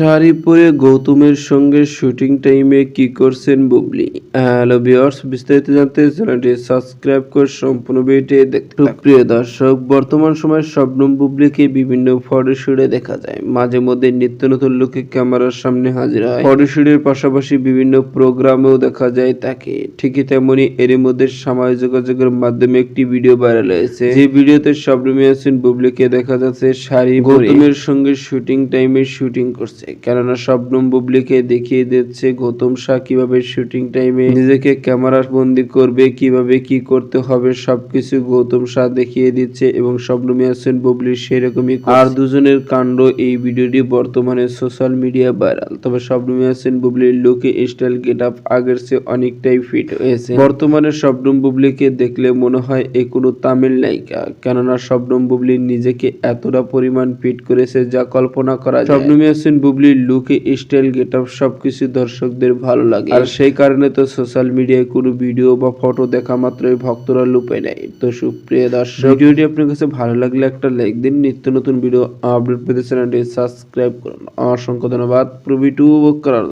শাড়ি পরে গৌতমের সঙ্গে শুটিং টাইমে কি করছেন বুবলি? হ্যালো ভিউয়ার্স, বিস্তারিত জানতে চ্যানেলটি সাবস্ক্রাইব করে সম্পূর্ণ ভিডিওটি দেখতে। প্রিয় দর্শক, বর্তমান সময়ে শবনম বুবলিকে বিভিন্ন ফটোশুটে দেখা যায়। মাঝে মধ্যে নিত্য নতুন লোকে ক্যামেরার সামনে হাজির হয়। ফটোশুটের পাশাপাশি বিভিন্ন প্রোগ্রামেও দেখা যায় তাকে। ঠিকই তেমনি এর মধ্যে সামাজিক যোগাযোগের মাধ্যমে একটি ভিডিও ভাইরাল হয়েছে। যে ভিডিওতে শবনম ইয়াসিন বুবলিকে দেখা যাচ্ছে শাড়ি গৌতমের সঙ্গে শুটিং টাইমে শুটিং করছে। কেননা শবনম বুবলিকে দেখিয়ে দিচ্ছে গৌতম শাহ কীভাবে শুটিং টাইমে নিজেকে ক্যামেরা বন্দি করবে, কীভাবে কি করতে হবে, সবকিছু গৌতম শাহ দেখিয়ে দিচ্ছে এবং শবনম ইয়াসিন বুবলির সেরকমই আর দুজনের কাণ্ড এই ভিডিওটি বর্তমানে সোশ্যাল মিডিয়া ভাইরাল তবে শবনম ইয়াসিন বুবলির লুকে স্টাইল গেট আপ আগের চেয়ে অনেকটাই ফিট হয়েছে। বর্তমানে শবনম বুবলিকে দেখলে মনে হয় এ কোনো তামিল নায়িকা। কেননা শবনম বুবলি নিজেকে এতটা পরিমাণ ফিট করেছে যা কল্পনা করা শবনম ইয়াসিন বুবলির লুকে, স্টাইল গেট আপ সবকিছু দর্শকদের ভালো লাগে। আর সেই কারণে তো সোশ্যাল মিডিয়ায় কোনো ভিডিও বা ফটো দেখা মাত্রই ভক্তরা লুপে নেয়। তো সুপ্রিয় দর্শক, ভিডিওটি আপনার কাছে ভালো লাগলে একটা লাইক দিন। নিত্য নতুন ভিডিও আপডেট পেতে চ্যানেলটি সাবস্ক্রাইব করুন। অসংখ্য ধন্যবাদ। প্রভি টু